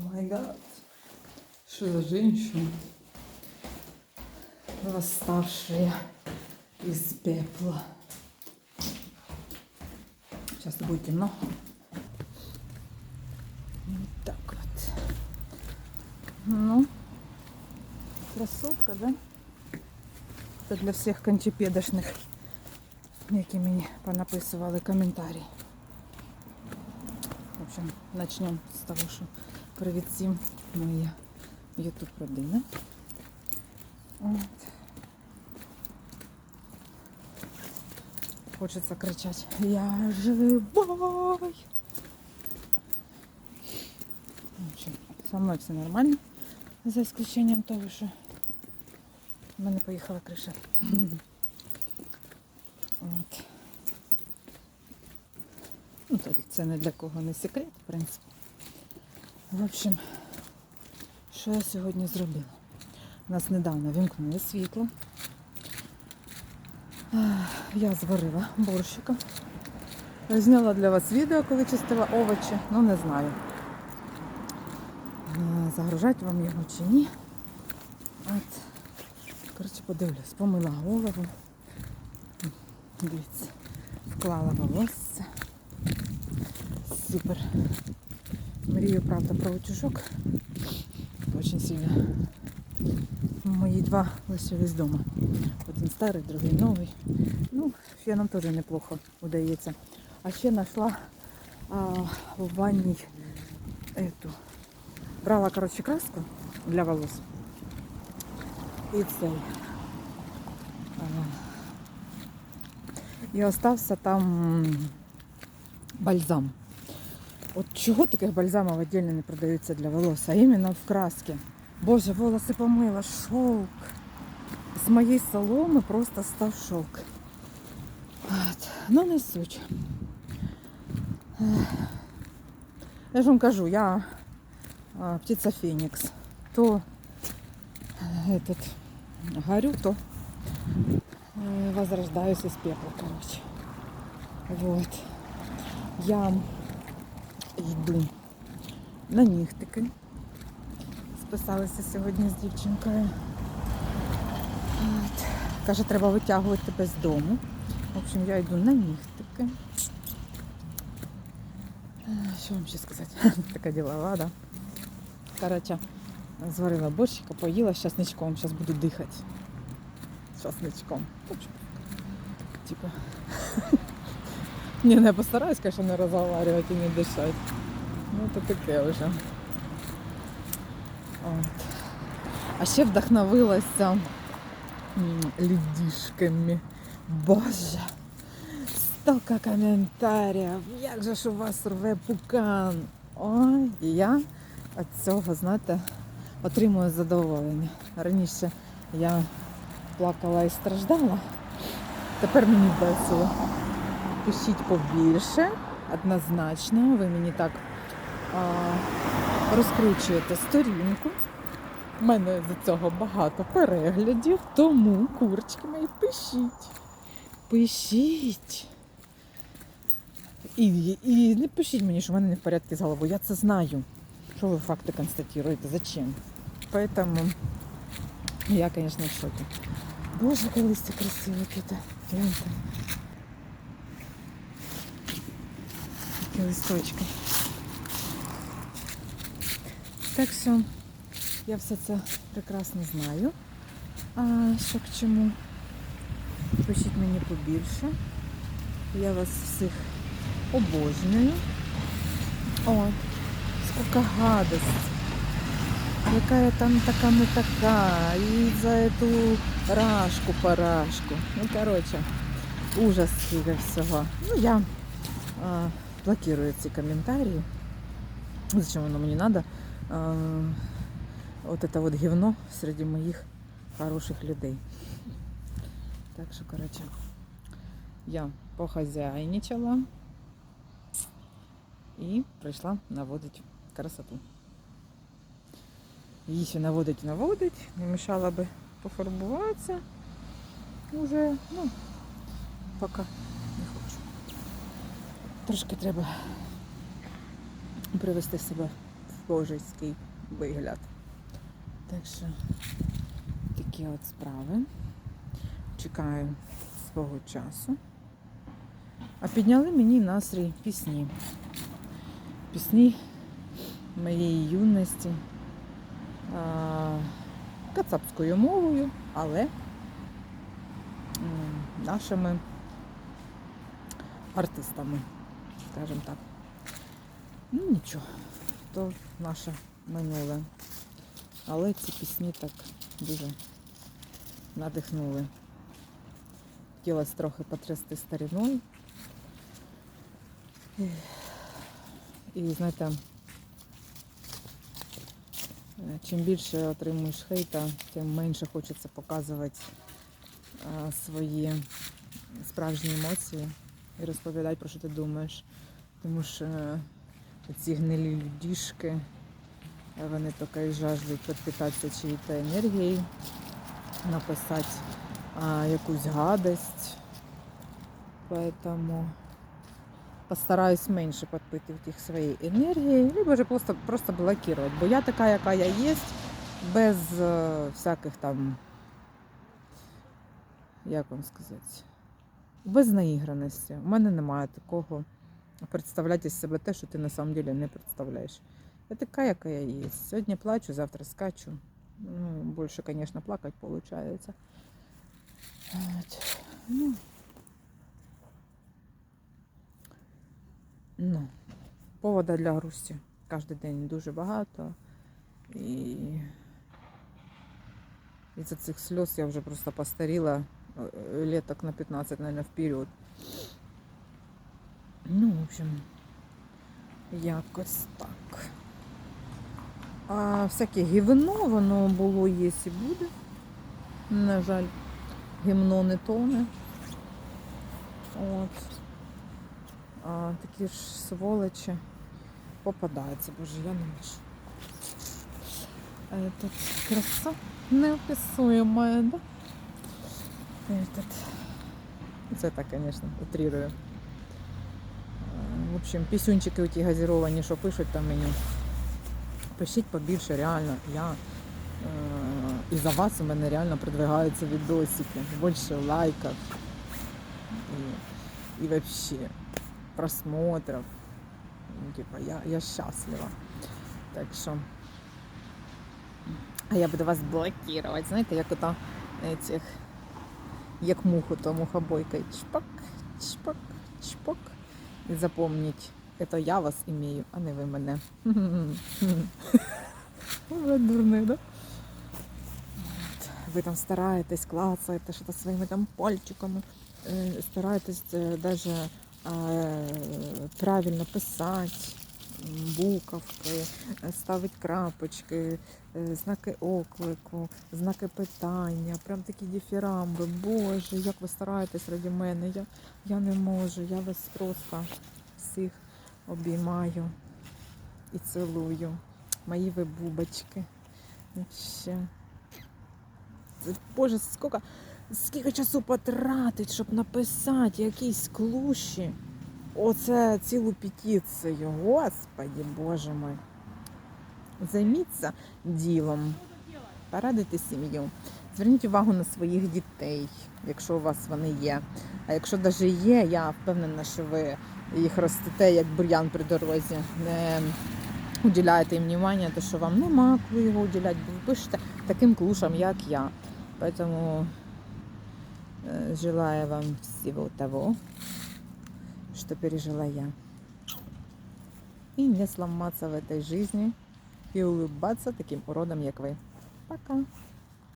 май гад. Что за женщина? Восставшая из пепла. Сейчас будет темно. Вот так вот. Ну, красотка, да? Це для всіх кончепедошних, які мені понаписували коментарі. В общем, начнем з того, що привіт всім моя ютуб родина. От. Хочеться кричати Я живой! В со мною все нормально, за исключением того, що в мене поїхала криша. От. Ну, це не для кого не секрет, в принципі. В общем, що я сьогодні зробила? У нас недавно вімкнули світло. Я зварила борщика. Зняла для вас відео, коли чистила овочі, ну не знаю. е, Загружати вам його чи ні. От. Коротше, подивлюсь, помила голову. Дивіться, вклала волосся. Супер. Мрію, правда, про утюжок. Очень сильно. Мої два лишились вдома. Один старий, другий новий. Ну, феном теж неплохо удається. А ще знайшла а, в ванні эту. Брала, коротше, краску для волос. І цей. А, і остався там м, бальзам. От чого таких бальзамів віддільно не продаються для волос, а іменно в краске. Боже, волоси помила, шовк. З моєї соломи просто став шовк. От. Ну, не суть. Ех. Я ж вам кажу, я а, птиця Фенікс. То е, этот, горю, то э, возрождаюсь из пепла, короче. Вот. Я йду на нігтики. Списалися сьогодні з дівчинкою. От. Каже, треба витягувати тебе з дому. В общем, я йду на нігтики. Е, Що вам ще сказати? Така ділова, да? Короче, зварила борщика, поїла з часничком. Зараз буду дихати. З. Типа. Не, я постараюсь, конечно, не разговаривать и не дышать. Ну, то таке вже. От. А ще вдохновилася людішками. Боже! Стільки коментарів. Як же ж у вас рве пукан? Ой, і я від цього, знаєте, отримую задоволення. Раніше я плакала і страждала. Тепер мені весело. Пишіть побільше, однозначно. Ви мені так а, розкручуєте сторінку. У мене за цього багато переглядів, тому курочки мої пишіть. Пишіть. І, і не пишіть мені, що в мене не в порядку з головою. Я це знаю. Що ви факти констатуєте? Зачем? Поэтому я, конечно, в шокі. Боже, колись це красиво тут. Гляньте. Такі листочки. Так що я все це прекрасно знаю. А що к чому? Пишіть мені побільше. Я вас всіх обожнюю. О, сколько гадость. Яка там така не така. І за эту рашку парашку. Ну, короче, ужас скільки всього. Ну, я блокирую ці коментарі. Зачем воно мені надо? Вот это вот гівно серед моїх хороших людей. Так що, короче, я похазяйничала і прийшла наводити красоту. Її наводить, наводить, не мішала би пофарбуватися. Уже, ну, хочу. Трошки треба привести себе в божеський вигляд. Так що такі от справи. Чекаю свого часу. А підняли мені настрій пісні. Пісні моєї юності кацапською мовою, але нашими артистами, скажімо так. Ну нічого, то наше минуле. Але ці пісні так дуже надихнули. Хотілося трохи потрясти стариною. І, знаєте, е, чим більше отримуєш хейта, тим менше хочеться показувати свої справжні емоції і розповідати про що ти думаєш. Тому що е, ці гнилі людішки, вони тільки жаждуть підпитатися чиї-то енергією, написати а, якусь гадость. Поэтому постараюсь менше підпитувати їх своєю енергією, либо же просто, просто блокувати. Бо я така, яка я є, без е, всяких там, як вам сказати, без наіграності. У мене немає такого представляти із себе те, що ти на самом деле не представляєш. Я така, яка я є. Сьогодні плачу, завтра скачу. Ну, більше, звісно, плакати виходить. От. Ну. ну, повода для грусті кожен день дуже багато. І із-за цих сльоз я вже просто постаріла е, леток на 15, наверное, вперед. Ну, в общем, якось так. А всяке гівно, воно було, є і буде. На жаль, гімно не тоне. От. А такі ж сволочі попадаються, боже, я не можу. Этот краса неописуемая, да? Этот. Це так, звісно, утрирую. Е, В общем, пісюнчики ті газіровані, що пишуть там мені. Пишіть побільше, реально. Я е, і за вас у мене реально продвигаються відосики. Більше лайків. І, і вообще просмотров. Ну, типа, я, я счастлива. Так що. А я буду вас блокувати. Знаєте, як ото цих, як муху, то мухобойкой. Чпок, чпок, чпок. І запомніть, це я вас імею, а не ви мене. Ви да? Ви там стараєтесь, клацаєте що-то своїми там пальчиками, е, стараєтесь даже е, правильно писати буковки, е, ставити крапочки, е, знаки оклику, знаки питання, прям такі діфірамби. Боже, як ви стараєтесь раді мене. Я, я не можу, я вас просто всіх обіймаю і цілую. Мої ви бубочки. Ще. Боже, скільки, скільки часу потратить, щоб написати якісь клуші. Оце цілу петицію. Господи, Боже мой. Займіться ділом. Порадуйте сім'ю. Зверніть увагу на своїх дітей, якщо у вас вони є. А якщо навіть є, я впевнена, що ви їх ростете як бур'ян при дорозі. Не уділяєте їм внимання, то що вам нема коли його уділяти, бо ви пишете таким клушам, як я. Поэтому э, желаю вам всего того, что пережила я. И не сломаться в этой жизни и улыбаться таким уродом, як вы. Пока.